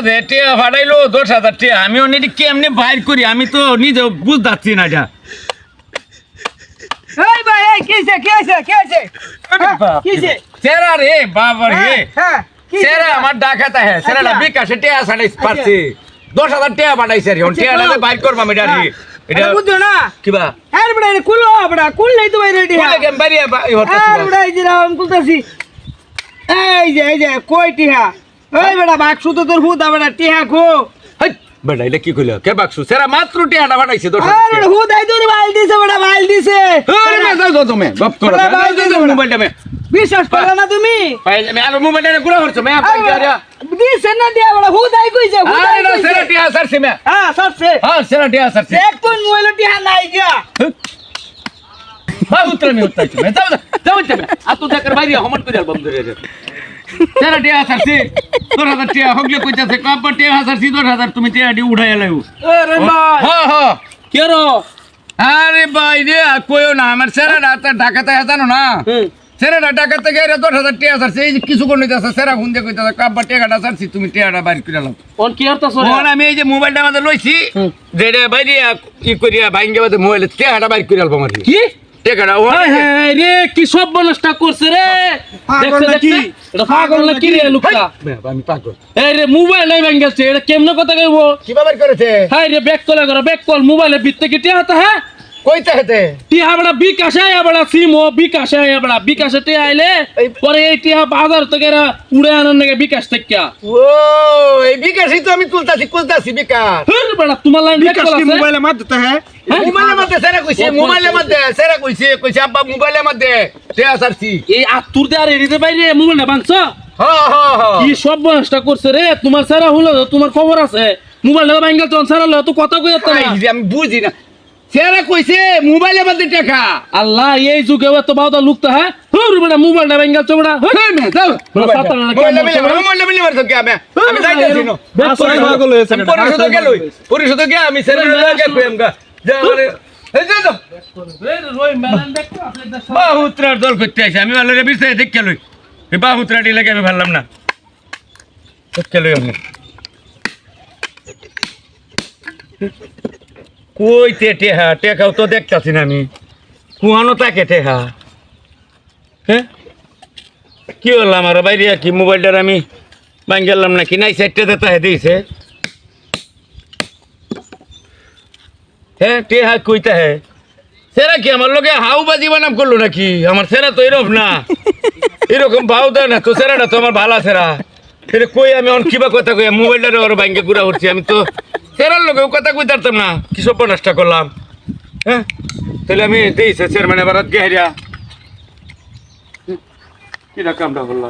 যে টিয়া ফাটাইলো দশ হাজার টিয়া। আমি অনেক কেমনি বাইর করি? আমি তো নিজে বুঝতে না যা এই ভাই এই কিছে কিছে কিছে কিছে সেরা রে বাবা রে সেরা আমার ডাকাতা হ্যাঁ সেরাটা। বিকাশে টিয়া সাড়াই পারছে দশ হাজার টিয়া পাঠাইছে রে। টিয়া তো- বাইর করবাম এটা রে এটা এটা বুঝছ না। কিবা হ্যাঁ বড়া এটা কুলো বড়া কুল নাই তো ভাই রেডি বলে কেম বাইরে বা- ই হরতাছি হ্যাঁ বা। এই যে রাম কুলতাছি। এই যে এই যে কই টিহা ওই বড়া বাক্সু তো তোর হুদা বড়া টিহা খো। বেটা এটা কি কইলো? কে বাকসু? সেরা মাত্র পাঠাইছে দশ হাজার আরে। হুদাই তোর বাইল দিছে বড়া বাইল দিছে। আরে মে যাও তুমি যাও, বড়া। মোবাইলটা মে। বিশ্বাস করলা না তুমি? পাই মে আলো মোবাইলটা গুলা হরছো মে আরে বড়া, দিছে না দিয়া বড়া হুদাই কইছে হুদাই না কইছে। সেরা টিয়া সারছে মে। হ্যাঁ সবসে হ্যাঁ সেরা টিয়া সারছে। তোর মোবাইল টিহা নাই গিয়া। হ্যাঁ উত্তর আমি উত্তর যাও যাও, যাবে আর তো দেখার বাইরে হমট করে বন্ধ করে দে সেরা টিয়া সারছে তোর হাজার টিয়া হগলে কইতাছে কাপড় টিয়া সারছি তোর হাজার তুমি টিয়া ডি উঠাই লাইও আরে ভাই। হ্যাঁ হ্যাঁ কেরো আরে ভাই রে কইও না আমার সেরা রাতে ঢাকাতে জানো না? সেরা ঢাকাতে গেলে দশ হাজার টিয়া সারছে এই যে কিছু কোন নিতেছে সেরা ফোন দিয়ে কইতাছে কাপড় টিয়াটা সারছি তুমি টিয়াটা বাইর করে লাও কি আমি এই যে মোবাইলটা আমাদের লইছি যেটা বাইরে ই করিয়া ভাঙ্গে মোবাইলে টেকাটা বাইর করে আলবো আমার। কি? টেকাটা রে কি সব বনসটা করছে রে। পাগল না কি রে লুকা আমি পাগল। এই রে মোবাইল নাই ভাঙ্গেছে এটা কেমনে কথা কইবো? কি বাবার করেছে? হাই রে ব্যাক কলা করো ব্যাক কল মোবাইলে বিত্তে কি টিয়া হতা হ্যাঁ? কইতে হেতে টিয়া বড়া বিকাশ আয় বড়া সিম ও বিকাশ আয় বড়া। বিকাশে টিয়া আইলে পরে এই বাজার থেকে উড়ে আনার নাকি বিকাশ থেকে ও এই বিকাশই তো আমি তুলতাছি কুলতাছি বিকাশ। বড়া তোমার লাইন বিকাশ কি মোবাইলে মারতে হ্যাঁ? হ্যাঁ? সেরা কইছে ও, মোবাইলের মধ্যে সেরা কইছে কইছে আব্বা মোবাইলের মধ্যে টেয়া সারছি এই আত্তুর দে আর এরিতে বাইরে মোবাইলটা বানছ হ্যাঁ হ্যাঁ হ্যাঁ কি সব বনসটা করছে রে? তোমার সারা হলো তোমার খবর আছে। মোবাইলটা ভাঙ্গেল তখন সারা হলো তো কথা কই এই না? আমি বুঝি না। সেরা কইছে মোবাইলের মধ্যে টাকা। আল্লাহ এই যুগে এত বাউদা লুকতা হ্যাঁ? হুর বড়া মোবাইলটা ভাঙ্গেল চোবড়া হ্যাঁ মে যাও বড় না মোবাইলটা কেমন মিলে? মোবাইলটা মিলে আমি আমি যাইতাছি না। ব্যাক করে আসলে পাগল হয়েছে আমি পরিশোধ গেলই পরিশোধ গে আমি সেরা লাগে কইম গা। যা আমারে এই যা যা রই মেলান দেখতে আছে বাহুত্রার দল করতে আসে আমি ভালো রে বিস্তারিত দেখে লই। এই বাহুত্রাটি লাগে আমি ভাবলাম না। দেখে লই আমি। কই তে টেহা? টেকাও তো দেখতাছি না আমি। কুয়ানো তাকে টেহা। হ্যাঁ? কি হলো আমার বাইরে? কি মোবাইলটার আমি ভাঙ গেলাম নাকি? নাই সাইডটা দিতে হে দিয়েছে। হ্যাঁ টেহা কইতা হ্যাঁ সেরা কি আমার লোকে হাউ বাজি বানাম করল নাকি? আমার সেরা তো এরকম না। এরকম ভাও দেয় না তো, সেরাটা তো আমার ভালো সেরা। সেটা কই আমি অন কিবা কথা কই? মোবাইলটা ওর ব্যাংকে ঘুরা উঠছি আমি তো সেরার লোকেও কথা কই পারতাম না। কি সব নষ্টা করলাম? হ্যাঁ? তাহলে আমি দিয়েছে চেয়ারম্যান এবার গেহারিয়া কি কামটা করলাম?